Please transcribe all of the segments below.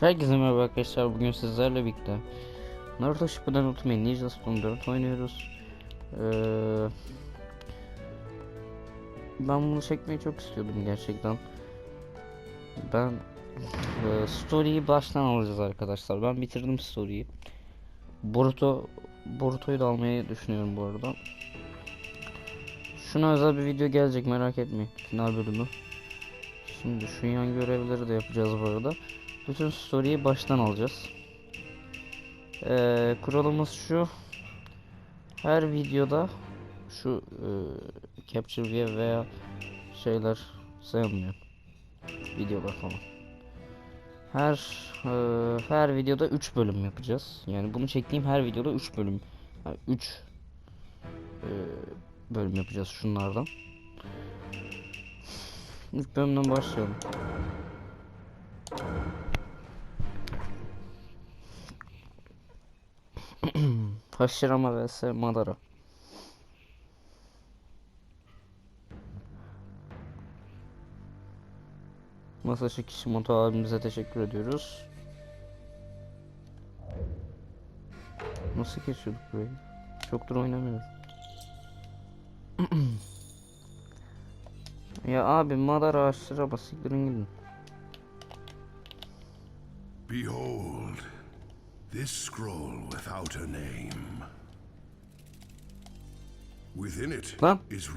Herkese merhaba arkadaşlar bugün sizlerle birlikte Naruto Shippuden Ultimate Ninja Storm 4 oynuyoruz. Ee, Ben bunu çekmeyi çok istiyordum gerçekten. Ben e, Story'yi baştan alacağız arkadaşlar. Ben bitirdim story'yi. Boruto Boruto'yu da almayı düşünüyorum bu arada. Şuna özel bir video gelecek merak etmeyin final bölümü. Şimdi şu yan görevleri de yapacağız bu arada bütün story'yi baştan alacağız. Ee, kuralımız şu. Her videoda şu e, capture view veya şeyler sayılmıyor. Videolar falan. Her e, her videoda 3 bölüm yapacağız. Yani bunu çektiğim her videoda 3 bölüm. 3 e, bölüm yapacağız şunlardan. İlk bölümden başlayalım. Hashirama vs Madara. Masashi Kishimoto abimize teşekkür ediyoruz. Nasıl geçiyorduk burayı? Çoktur oynamıyorum. ya abi Madara Hashirama siktirin gidin. Behold, this scroll without a name. Within it Lan. is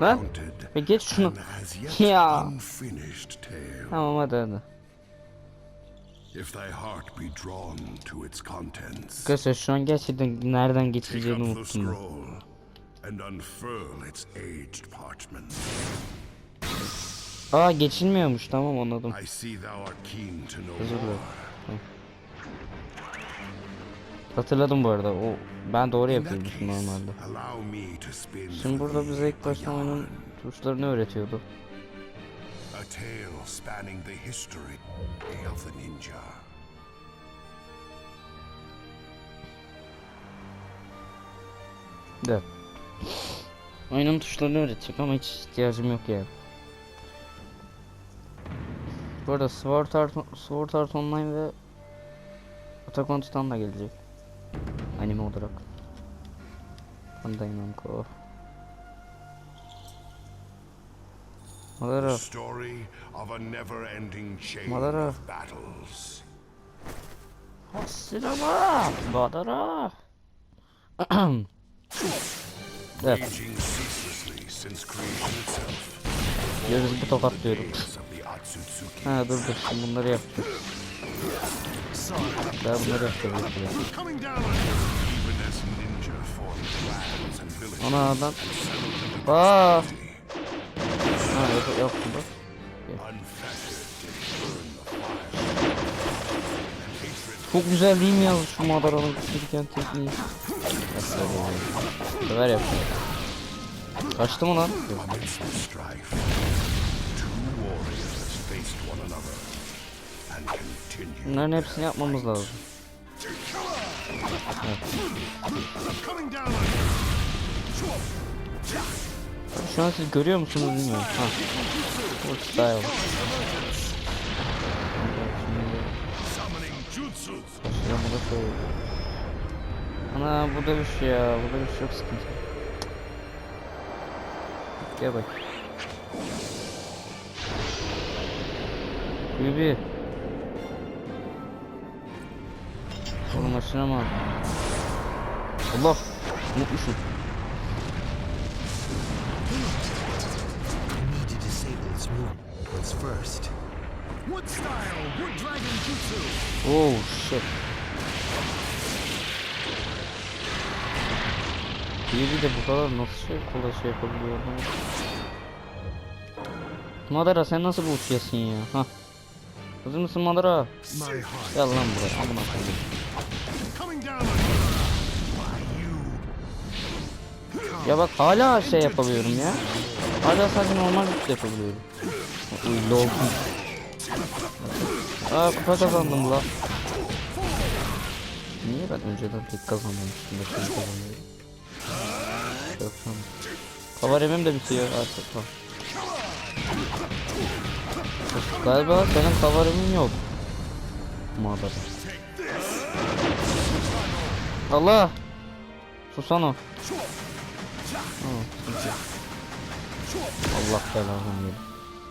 Lan recounted geç şunu. an as yet Ya. unfinished tale. Tamam hadi hadi. If thy heart be drawn to its contents, Arkadaşlar şu an gerçekten nereden geçeceğini unuttum. and unfurl its aged parchment. Aa geçilmiyormuş tamam anladım. Özür dilerim. more. Hatırladım bu arada. O ben doğru yapıyormuşum normalde. Şimdi burada bize ilk başta oyunun tuşlarını öğretiyordu. A tale spanning the history of the ninja. Evet. Oyunun tuşlarını öğretecek ama hiç ihtiyacım yok yani. Bu arada Sword Art, Sword Art Online ve Attack on Titan da gelecek. Anime olarak. Bandai Namco. The Madara. story of a never-ending chain Madara. of battles. Sinema. Madara. evet. Bir tokatlıyorum. Ha dur dur bunları yapacağız. Daha bunları yapacağız. Ana adam. Aa. Ha yok yok bu Çok güzel değil mi ya şu Madara'nın çekiken tekniği? Sever yapıyor. Kaçtı mı lan? Yok. Bunların hepsini yapmamız lazım. You. Şu an siz görüyor musunuz bilmiyorum. Ha. Bu style. Summoning jutsu. Başlayalım bu da şöyle. Ana bu da bir şey ya. Bu da bir şey çok sıkıntı. Gel bak. Büyübü. Wood style, wood dragon jutsu. Oh shit. Büyübü de bu kadar nasıl şey kolay şey yapabiliyor? Madara sen nasıl bu uçuyorsun ya? Ha. Hazır mısın Madara? Gel lan buraya. Amına koyayım. Ya bak hala şey yapabiliyorum ya. Hala sadece normal bir yapabiliyorum. Uy lol. Aa kupa kazandım la. Niye ben önceden tek kazanmamıştım da şimdi kazanıyorum? Yok tamam. Kavaremim de bitiyor artık. Ha. Galiba senin kavaremin yok. mağdara. Allah! Susano. Tamam, sıkıntı yok. Allah belanı verir.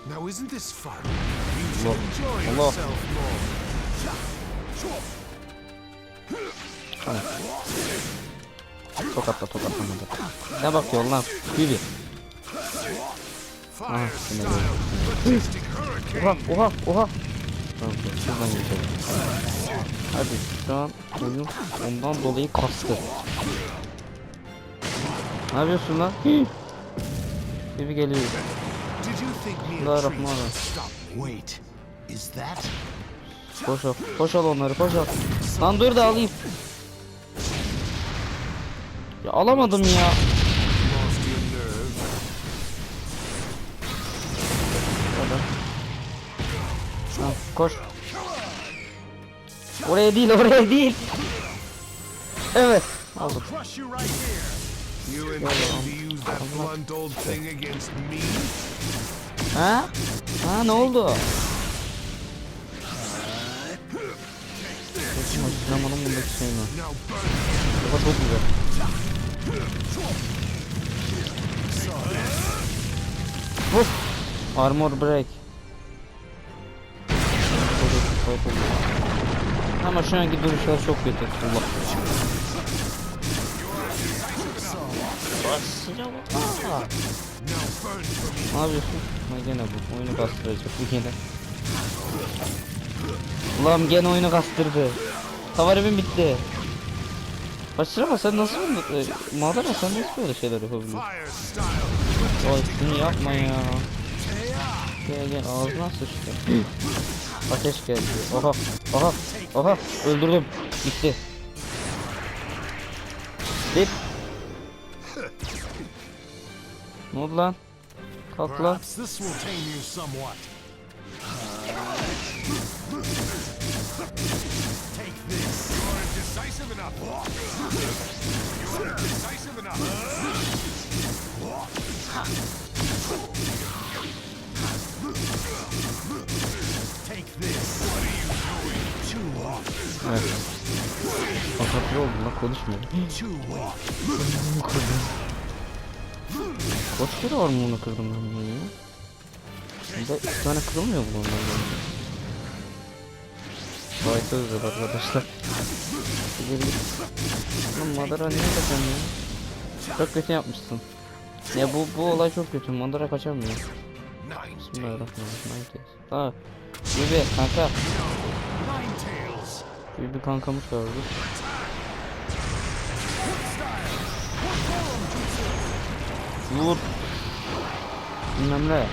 Now isn't this fun? Allah. Enjoy Allah. yourself more. Tokatla tokatla tokatla. Ne bakıyorsun lan? Bibi. Hurricane. Oha oha oha. Tamam şuradan geçelim. Hadi şu an oyun ondan dolayı kastı. Ne yapıyorsun lan? Bibi geliyor. Bismillahirrahmanirrahim. Koş al. Koş al onları koş al. Lan dur da alayım. Ya alamadım ya. Ha, koş. Oraya değil oraya değil. Evet. Aldım. You intend to use that blunt old thing against me? Ha? Ha ne oldu? Bakayım hatırlamadım bundaki şey burn Kafa çok güzel. Vuf. Armor break. Ama şu anki duruşlar çok kötü. Allah. Aa. Ne yapıyorsun? Ha gene bu. Oyunu kastıracak gene. Ulan gene oyunu kastırdı. Tavaremin bitti. Başırama sen nasıl bunu... E, Madara sen nasıl böyle şeyler yapabiliyorsun? Oy şunu yapma ya. Gel gel ağzına sıçtı. Ateş geldi. Oha oha oha öldürdüm. Gitti. Dip. Ne oldu lan? Kalk lan. Evet. Konsantre oldum lan? Konuşmuyor. Kaç kere armorunu kırdım ben bunu ya? Bir de iki tane kırılmıyor mu bundan bence? Gayet özür arkadaşlar. Gidelim. Lan Madara niye kaçamıyor? Çok kötü yapmışsın. Ya bu bu olay çok kötü. Madara kaçamıyor. Bismillahirrahmanirrahim. Aa. Bibi kanka. Bibi kankamız vardı. Vur. Bilmem ne.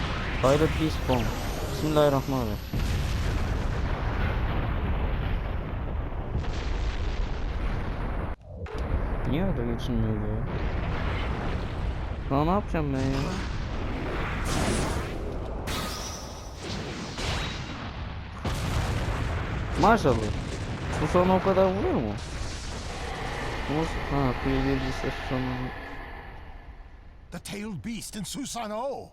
Pilot Respawn. Bismillahirrahmanirrahim. Niye öyle geçilmiyor ya? Daha ne yapacağım ben ya? Maşallah. Bu sonra o kadar vuruyor mu? Bu ha kuyu gelirse sonra The tailed beast in Susanoo.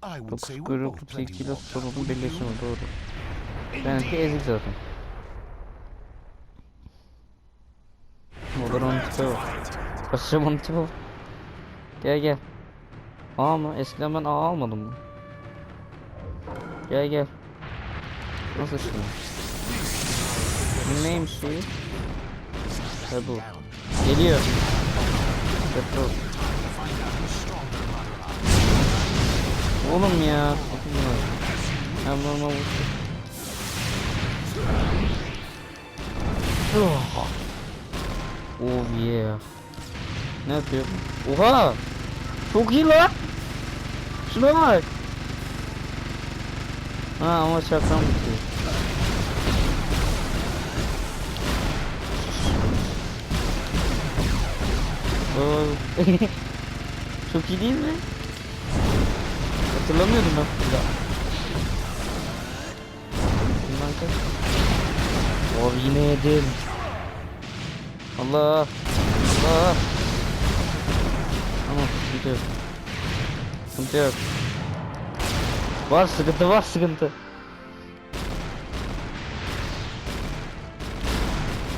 I would say kuyruk both plenty 2 kilo sorunun you? birleşimi doğru. Benimki ezik zaten. Olur onun tipe bak. Kaçacağım onun tipe bak. Gel gel. A mı? Eskiden ben A almadım mı? Gel gel. Nasıl şimdi? Neymiş şeyi? Ha bu. Geliyor. Petrol. Oğlum ya. Ben normal vursun. Oh. oh yeah. Ne yapıyor? Oha! Çok iyi lan! Şuna bak! Ha ama çakran bitiyor. Çok iyi değil mi? Hatırlamıyordum ben. Ya. Bundan kaç? Abi yine yedim. Allah. Allah. Tamam sıkıntı yok. Sıkıntı yok. Var sıkıntı var sıkıntı.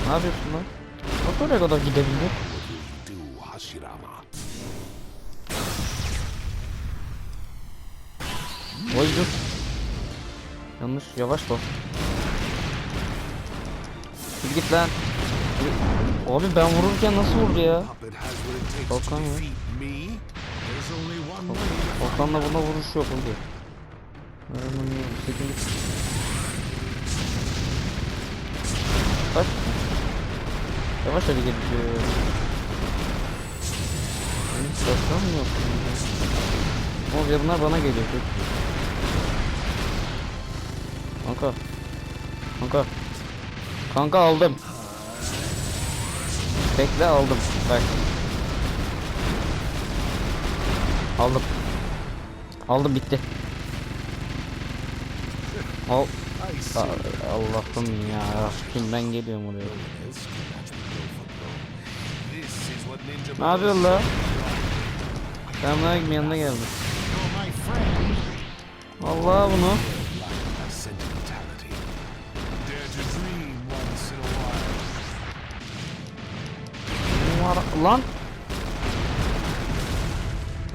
Ne yapıyorsun lan? Bak oraya kadar gidebildi. Oy dur. Yanlış yavaş bas. Git git lan. Abi ben vururken nasıl vurdu ya? Volkan ya. Volkan'la buna vuruş yok oldu. Kaç? Yavaş hadi git. Hiç yok? O yarınlar bana geliyor. İyi. Kanka. Kanka. Kanka aldım. Bekle aldım. Bak. Aldım. Aldım bitti. Al. Allah'ım ya. Kimden geliyorum oraya? Ne yapıyorsun la? Ben buna yanına geldim. Allah bunu. Lan.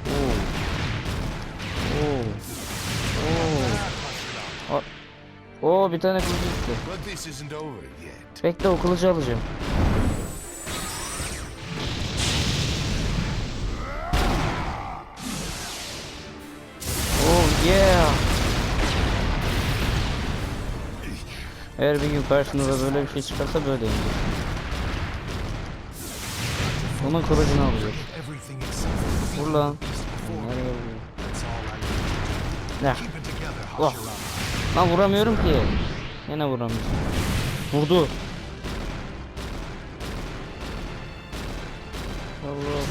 Oo. Oo. Oo. Oo bir tane kılıcı gitti. Bekle o kılıcı alacağım. Oh yeah. Eğer bir gün karşınıza böyle bir şey çıkarsa böyle indir. I Ne? need. Keep it together, Oh. Lan vuramıyorum ki. Yine vuramıyorum. Vurdu. Allah Allah.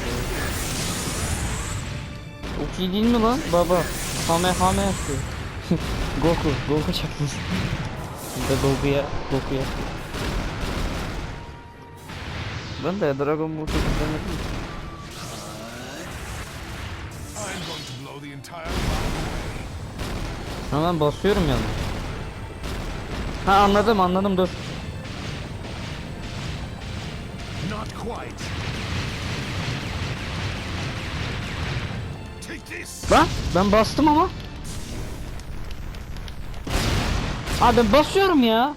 Çok iyi değil mi lan baba? Hame hame yaptı. Goku, Goku çakmış. Bir de Goku'ya, Goku'ya. Ben de Dragon Ball çok izlemedim. Hemen basıyorum yani. Ha anladım anladım dur. Not quite. Lan ben bastım ama. Abi ben basıyorum ya.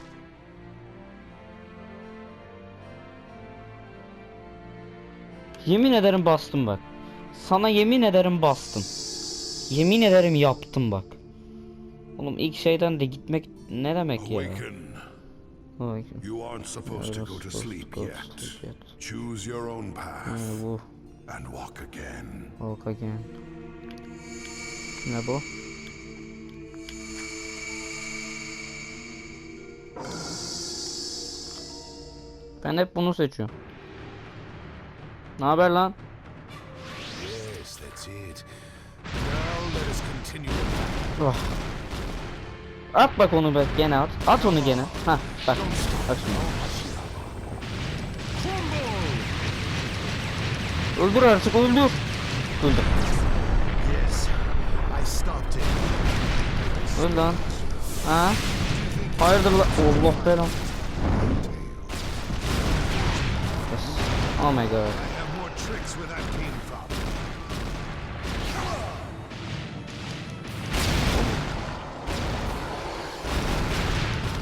Yemin ederim bastım bak. Sana yemin ederim bastım. Yemin ederim yaptım bak. Oğlum ilk şeyden de gitmek ne demek ya? You aren't supposed to go to sleep yet. Choose your own path bu. and walk again. Walk again. Ne bu? Ben hep bunu seçiyorum. Ne haber lan? Oh. At bak onu bak gene at. At onu gene. Ha bak. Bak şimdi. Öldür artık öldür. Öldür. Öl lan. Ha? Hayırdır lan? Allah belam. Yes. Oh my god. Tricks where that came from.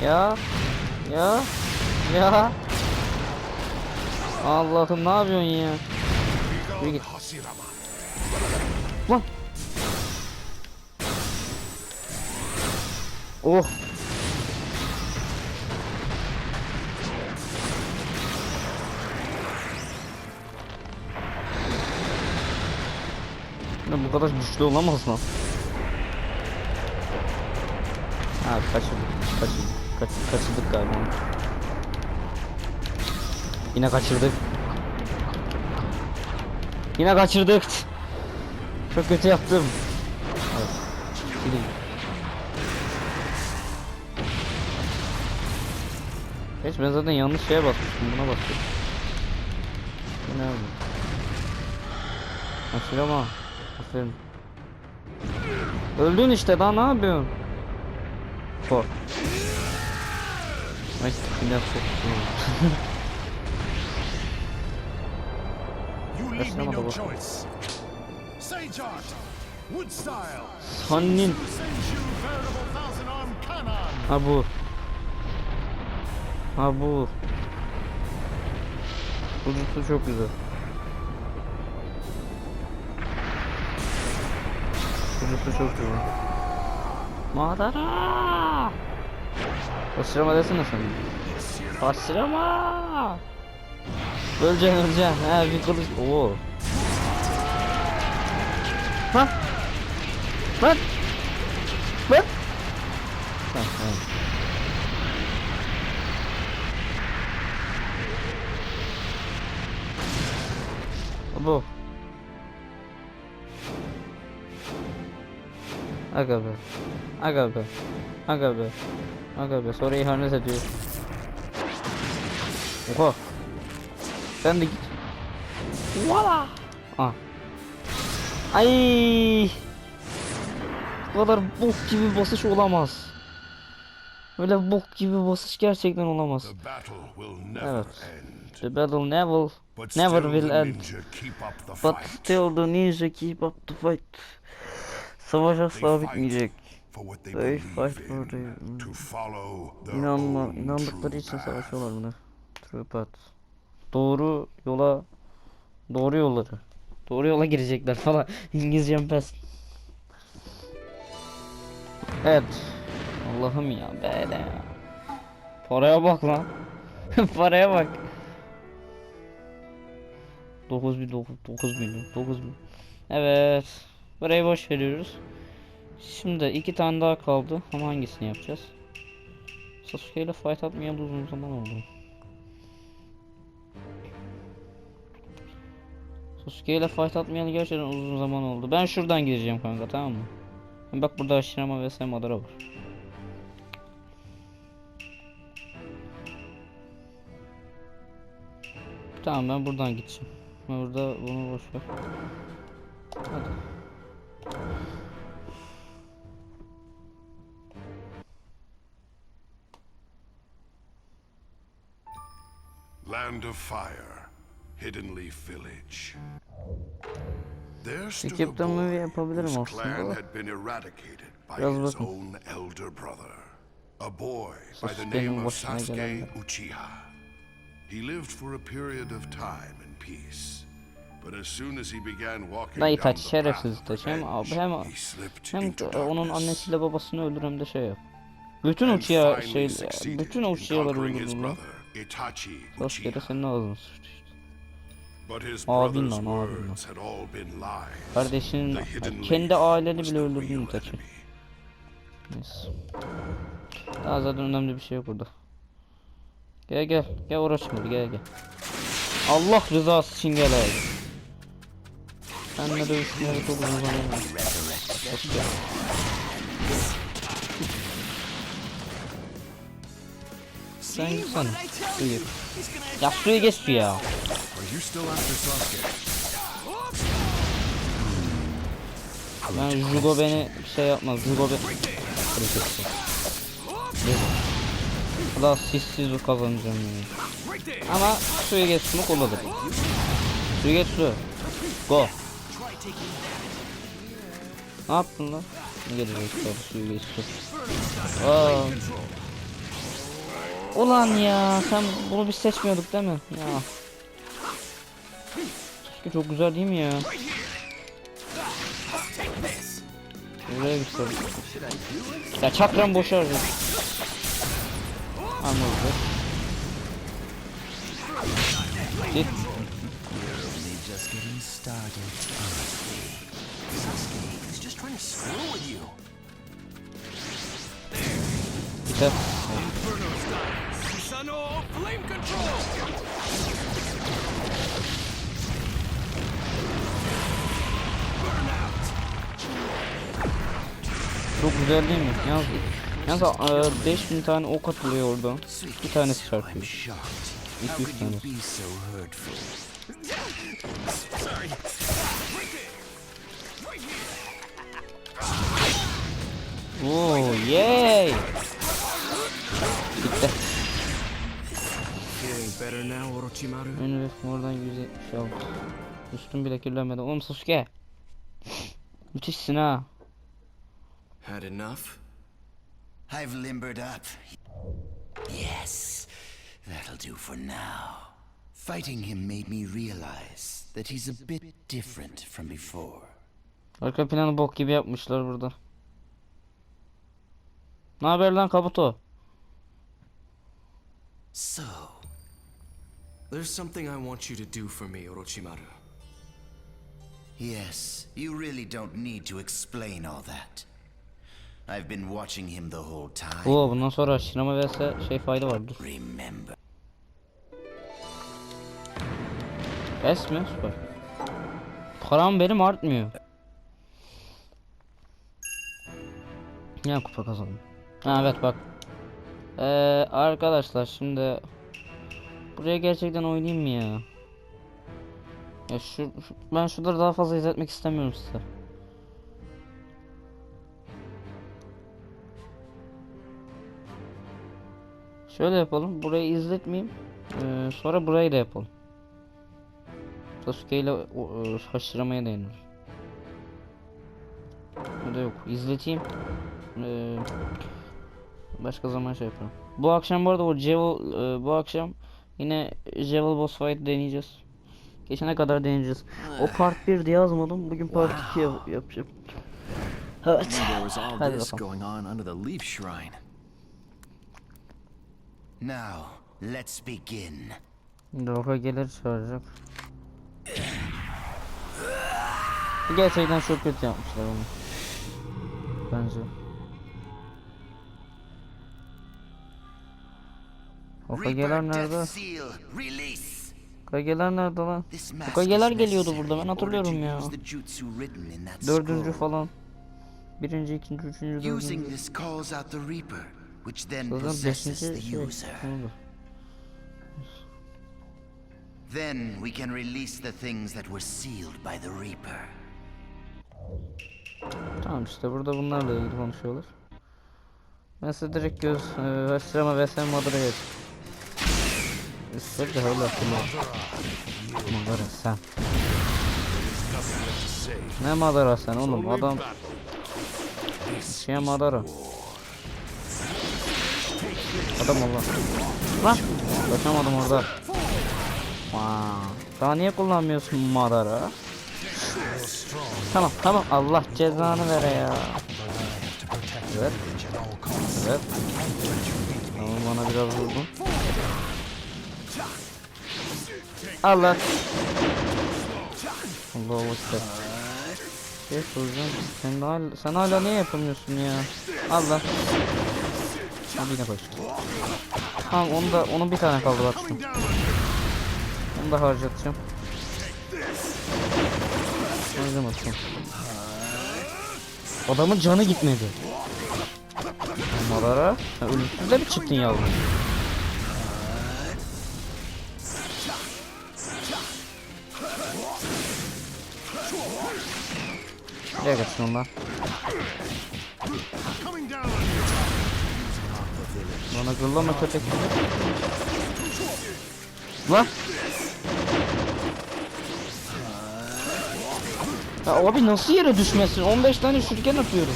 Ya. Ya. Ya. Allah'ım ne yapıyorsun ya? Yürü git. Lan. Oh. Ne bu kadar güçlü olamaz lan. Ha kaçırdık. Kaçırdık. Kaç, kaçırdık galiba. Yine kaçırdık. Yine kaçırdık. Çok kötü yaptım. Evet. Sileyim. Geç ben zaten yanlış şeye basmıştım. Buna bastık. Bu ne abi? Aferin ama. Aferin. Öldün işte daha ne yapıyorsun? Kor. Ay silah çok Kaçıramadı bu. Sannin. Ha bu. Ha bu. Kurucusu çok güzel. Kurusu çok güzel. Madara! Basırama desene sen. Basırama! Öleceksin öleceksin. He bir kılıç. Oo. Ha? Lan! Lan! Ha, ha. Bu. Aga be. Aga be. Aga be. Aga be. Sonra ihanet ediyor. Oha. Sen de git. Voila. Ah. Ay. Bu kadar bok gibi basış olamaz. Öyle bok gibi basış gerçekten olamaz. Evet. The battle never never will the end. But still the ninja keep up the fight. Savaş asla bitmeyecek. they fight for the- İnanma, inandıkları için savaşıyorlar buna. True path. Doğru yola, doğru yolları. Doğru yola girecekler falan. İngilizcem pes. Evet. Allah'ım ya böyle ya. Paraya bak lan. Paraya bak. 9 bin 9 milyon 9 bin. Evet. Burayı boş veriyoruz. Şimdi iki tane daha kaldı ama hangisini yapacağız? Sasuke ile fight atmayalı uzun zaman oldu. Sasuke ile fight atmayalı gerçekten uzun zaman oldu. Ben şuradan gireceğim kanka tamam mı? Bak burada Hashirama ve Sam Madara var. Tamam ben buradan gideceğim. Burada bunu boş ver. Hadi. Fire, Hidden Leaf Village. There stood a boy whose clan had been eradicated by his own elder brother. A boy by the name of Sasuke. Uchiha. He lived for a period of time in peace. But as soon as he began walking down the şerefsiz path of Itachi hem abi hem revenge, he slipped hem into onun annesiyle babasını öldür hem de şey yap. Bütün Uchiha şey bütün Uchiha'ları conquering his öldürdü lan. Itachi Uchiha. senin ağzını sıçtı işte. But his Abin brother's lan, abin lan. words had all been lies. Kardeşinin The hidden kendi aileni bile öldürdün Itachi. Neyse. Daha zaten önemli bir şey yok burada. Gel gel. Gel uğraşma gel gel. Allah rızası için gel abi. Seninle dövüşmeye çok uzun zaman. Hoş geldin. Sen gitsene. Geç. Ya suyu geç su ya. Are you still after Sasuke? Ben Jugo beni şey yapmaz. Jugo beni... Daha sissiz bir kazanacağım yani. Ama suya geç smoke olur. Suya geç su. Go. Ne yaptın lan? Ne gelecek suya geç su. Aa. Ulan ya sen bunu biz seçmiyorduk değil mi? Ya. Keşke çok güzel değil mi ya? Buraya gitsin. Ya çakram boşar. Anladım. Git. just getting started. Sasuke is just trying to screw with you. Control! Çok güzel değil mi? Yalnız, yalnız e, 5000 tane ok atılıyor oradan. Bir tanesi I'm çarpıyor. shocked. 200 How could tane. Oo, yay! Bitti. Feeling better now, Orochimaru? Ünlü oradan 176. Üstüm bile kirlenmedi. Oğlum Sasuke. Müthişsin ha. Had enough? I've limbered up. Yes, that'll do for now. Fighting him made me realize that he's a bit different from before. Arka planı bok gibi yapmışlar burada. Ne haber lan Kabuto? So, There's something I want you to do for me, Orochimaru. yes, you really don't need to explain all that. I've been watching him the whole time. Oo bundan sonra Shinama vs şey fayda var dur. Remember. Es mi? Süper. Param benim artmıyor. Ya kupa kazandım. Ha evet bak. Ee, arkadaşlar şimdi buraya gerçekten oynayayım mı ya? Ya şu, şu- ben şunları daha fazla izletmek istemiyorum size. Şöyle yapalım. Burayı izletmeyeyim. Ee, sonra burayı da yapalım. Sasuke ile e, haşıramaya dayanır. O da yok. İzleteyim. Ee, başka zaman şey yaparım. Bu akşam bu arada o Jewel e, bu akşam yine Jewel boss fight deneyeceğiz. Geçene kadar deneyeceğiz. O part 1 diye yazmadım. Bugün part 2 yap- yapacağım. Evet. Hadi bakalım. Now, let's begin. Roka gelir çağıracak. Gerçekten çok kötü yapmışlar onu. Bence. Reaper nerede? Hokageler nerede lan? İs geliyordu burada ben hatırlıyorum ya. Dördüncü falan. Birinci, ikinci, üçüncü, dördüncü. possesses beşinci şey. oldu? Then we can release the things that were sealed by the Reaper. Tamam işte burada bunlarla ilgili konuşuyorlar. Ben size direkt göz e, Vestrama vs Madara geç. İster de öyle hatırlıyorum. Madara sen. Ne Madara sen oğlum adam şey Madara. Adam Allah. Lan kaçamadım orada. Vaa. Daha niye kullanmıyorsun Madara? Tamam tamam Allah cezanı vere ya. Evet. Evet. Tamam bana biraz vurdun. Allah. Allah'a ekber. Şey soracağım. Sen hala, sen hala ne yapamıyorsun ya? Allah. Hadi yine koş. Tamam onu da onun bir tane kaldı bak. Onu da harcatacağım. Harcam atacağım. Adamın canı gitmedi. Madara, sen ölümsüz de mi çıktın yavrum? Nereye kaçtın lan? Coming down on you. Bana gırlama köpek. Lan! Ya abi nasıl yere düşmesin? 15 tane şuriken atıyorum.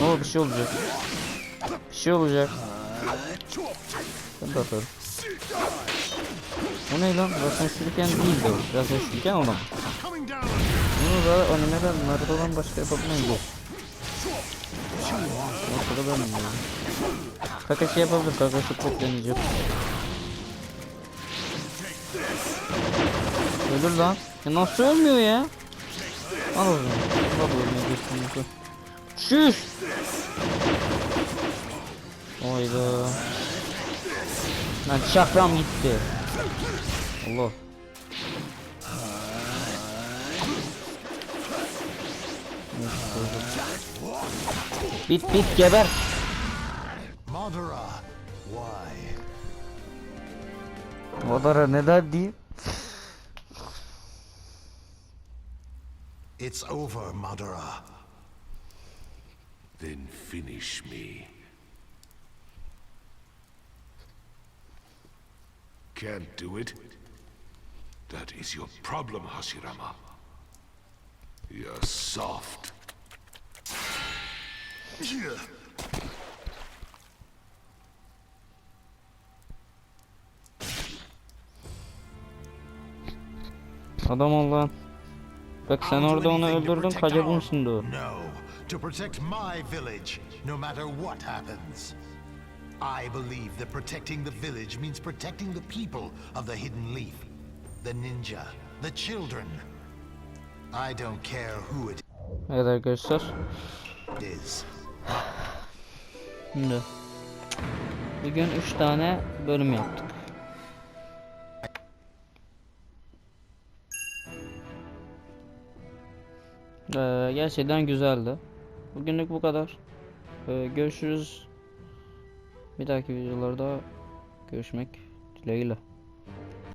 Ne olur bir şey olacak. Bir şey olacak. Ben de atarım. O ne lan? Zaten şuriken değil de. Zaten şuriken olan. Bunu da animeden Naruto'dan başka yapabilen yok. Ortada ben bilmiyorum. Kakashi yapabilir. Kakashi çok deneyecek. Ölür lan. Ya nasıl ölmüyor ya? Al o zaman. Al ölmeye geçtim. Şüş. Oyda. Lan çakram gitti. Allah. Bit bit geber. Madara, neler diyeyim? It's over, Madara. Then finish me. Can't do it? That is your problem, Hashirama. You're soft. Adam ol lan. Bak sen orada onu öldürdün şimdi o. No, to protect my village, no matter what happens. I believe that protecting the village means protecting the people of the Hidden Leaf, the ninja, the children. I don't care who it Evet arkadaşlar. Şimdi. Bugün 3 tane bölüm yaptık. Ee, gerçekten güzeldi. Bugünlük bu kadar. Ee, görüşürüz. Bir dahaki videolarda görüşmek dileğiyle.